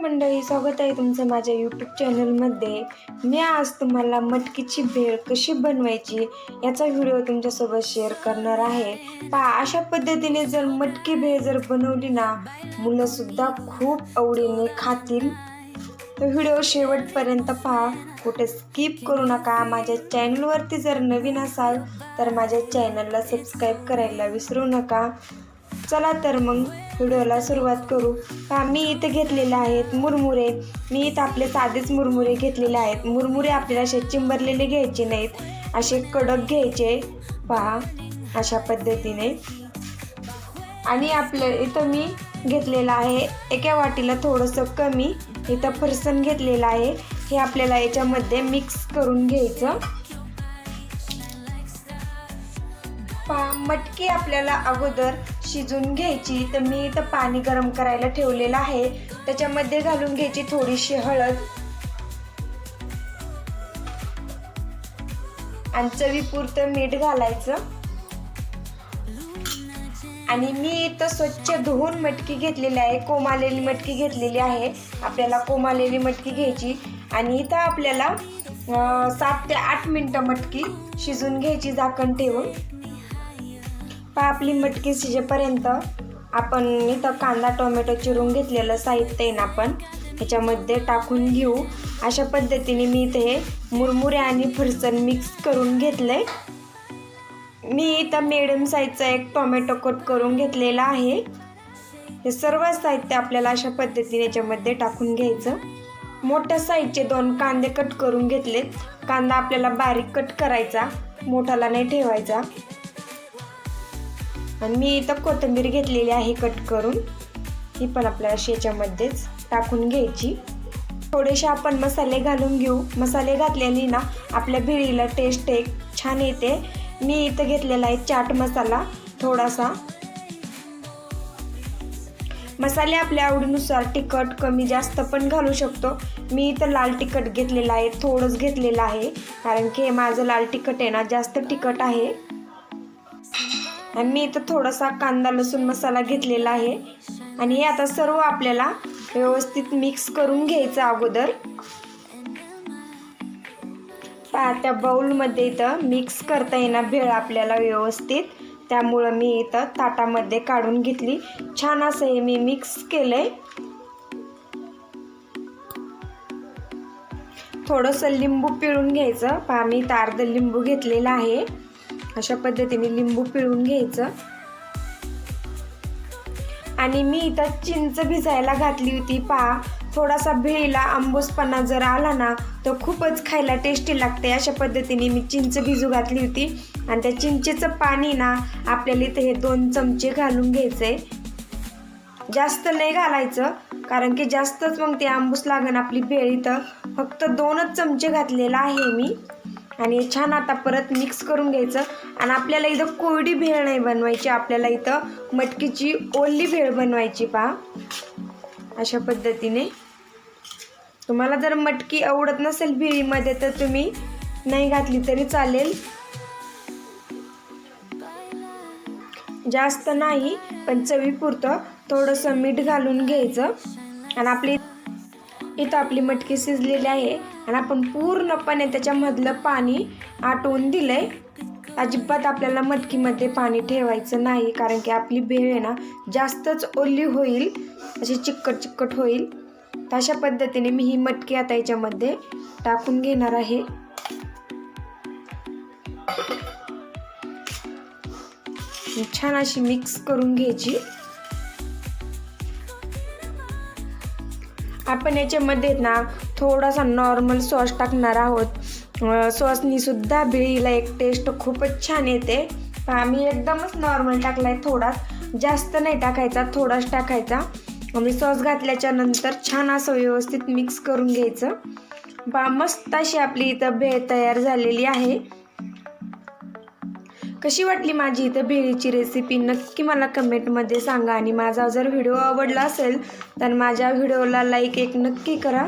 मंडळी स्वागत आहे तुमचं माझ्या यूट्यूब चॅनलमध्ये मी आज तुम्हाला मटकीची भेळ कशी बनवायची याचा व्हिडिओ तुमच्यासोबत शेअर करणार आहे. पहा अशा पद्धतीने जर मटकी भेळ जर बनवली ना मुलंसुद्धा खूप आवडीने खातील. तर व्हिडिओ शेवटपर्यंत पहा. कुठे स्किप करू नका. माझ्या चॅनलवरती जर नवीन असाल तर माझ्या चॅनलला सबस्क्राईब करायला विसरू नका. चला तर मग व्हिडिओला सुरुवात करू. पहा मी इथे घेतलेले आहेत मुरमुरे. मी इथं आपले साधेच मुरमुरे घेतलेले आहेत. मुरमुरे आपल्याला असे चिंबरलेले घ्यायचे नाहीत. असे कडक घ्यायचे. पहा अशा पद्धतीने. आणि आपलं इथं मी घेतलेलं आहे. एका वाटीला थोडंसं कमी इथं फरसन घेतलेलं आहे. हे आपल्याला याच्यामध्ये मिक्स करून घ्यायचं. पा मटकी आपल्याला अगोदर शिजून घ्यायची. तर मी इथं पाणी गरम करायला ठेवलेलं आहे. त्याच्यामध्ये घालून घ्यायची थोडीशी हळद. आणि चवीपुरतं मीठ घालायचं. आणि मी इथं स्वच्छ धुवून मटकी घेतलेली आहे. कोमालेली मटकी घेतलेली आहे. आपल्याला कोमालेली मटकी घ्यायची. आणि इथं आपल्याला सात ते आठ मिनटं मटकी शिजून घ्यायची झाकण ठेवून. का आपली मटकी शिजेपर्यंत आपण इथं कांदा टोमॅटो चिरून घेतलेलं साहित्य आहे ना आपण ह्याच्यामध्ये टाकून घेऊ. अशा पद्धतीने मी इथे हे मुरमुरे आणि फरसण मिक्स करून घेतलंय. मी इथं मिडियम साईजचा एक टोमॅटो कट करून घेतलेला आहे. हे सर्व साहित्य आपल्याला अशा पद्धतीने याच्यामध्ये टाकून घ्यायचं. मोठ्या साईजचे दोन कांदे कट करून घेतलेत. कांदा आपल्याला बारीक कट करायचा मोठाला नाही ठेवायचा. आणि मी इथं कोथिंबीर घेतलेली आहे कट करून. ही पण आपल्याला शेच्यामध्येच टाकून घ्यायची. थोडेसे आपण मसाले घालून घेऊ. मसाले घातलेली ना आपल्या भेळीला टेस्ट एक छान येते. मी इथं घेतलेला आहे चाट मसाला थोडासा. मसाले आपल्या आवडीनुसार तिखट कमी जास्त पण घालू शकतो. मी इथं लाल तिखट घेतलेलं आहे थोडंच घेतलेलं आहे. कारण की हे माझं लाल तिखट आहे ना जास्त तिखट आहे. आणि मी इथं थोडासा कांदा लसूण मसाला घेतलेला आहे. आणि हे आता सर्व आपल्याला व्यवस्थित मिक्स करून घ्यायचं अगोदर. त्या बाऊलमध्ये इथं मिक्स करता येणार भेळ आपल्याला व्यवस्थित. त्यामुळं मी इथं ताटामध्ये काढून घेतली. छान असं हे मी मिक्स केलं आहे थोडंसं लिंबू पिळून घ्यायचं. पहा मी इथं लिंबू घेतलेला आहे. अशा पद्धतीने लिंबू पिळून घ्यायचं. आणि मी इथं चिंच भिजायला घातली होती पहा. थोडासा भेळीला आंबूसपणा जर आला ना तर खूपच खायला टेस्टी लागते. अशा पद्धतीने मी चिंच भिजू घातली होती. आणि त्या चिंचेचं पाणी ना आपल्याला इथे हे दोन चमचे घालून घ्यायचे जास्त नाही घालायचं कारण की जास्तच मग ते आंबूस लागण आपली भेळ इथं. फक्त दोनच चमचे घातलेला आहे मी. आणि छान आता परत मिक्स करून घ्यायचं. आणि आपल्याला इथं कोरडी भेळ नाही बनवायची आपल्याला इथं मटकीची ओली भेळ बनवायची पहा. अशा पद्धतीने. तुम्हाला जर मटकी आवडत नसेल भेळीमध्ये तर तुम्ही नाही घातली तरी चालेल. जास्त नाही पण चवीपुरतं थोडंसं मीठ घालून घ्यायचं. आणि आपली इथं आपली मटकी शिजलेली आहे आणि आपण पूर्णपणे त्याच्यामधलं पाणी आटवून दिलंय. अजिबात आपल्याला मटकीमध्ये पाणी ठेवायचं नाही कारण की आपली भेळ आहे ना जास्तच ओली होईल अशी चिकट चिकट होईल. तर अशा पद्धतीने मी ही मटकी आता याच्यामध्ये टाकून घेणार आहे. छान अशी मिक्स करून घ्यायची. आपण याच्यामध्ये ना थोडासा नॉर्मल सॉस टाकणार आहोत. सॉसनीसुद्धा बिळीला एक टेस्ट खूपच छान येते. आम्ही एकदमच नॉर्मल टाकलाय थोडाच. जास्त नाही टाकायचा थोडाच टाकायचा. आणि सॉस घातल्याच्या नंतर छान असं व्यवस्थित मिक्स करून घ्यायचं. बा मस्त अशी आपली इथं भेळ तयार झालेली आहे. कशी वाटली माझी इथं भेळीची रेसिपी नक्की मला कमेंटमध्ये सांगा. आणि माझा जर व्हिडिओ आवडला असेल तर माझ्या व्हिडिओला लाईक एक नक्की करा.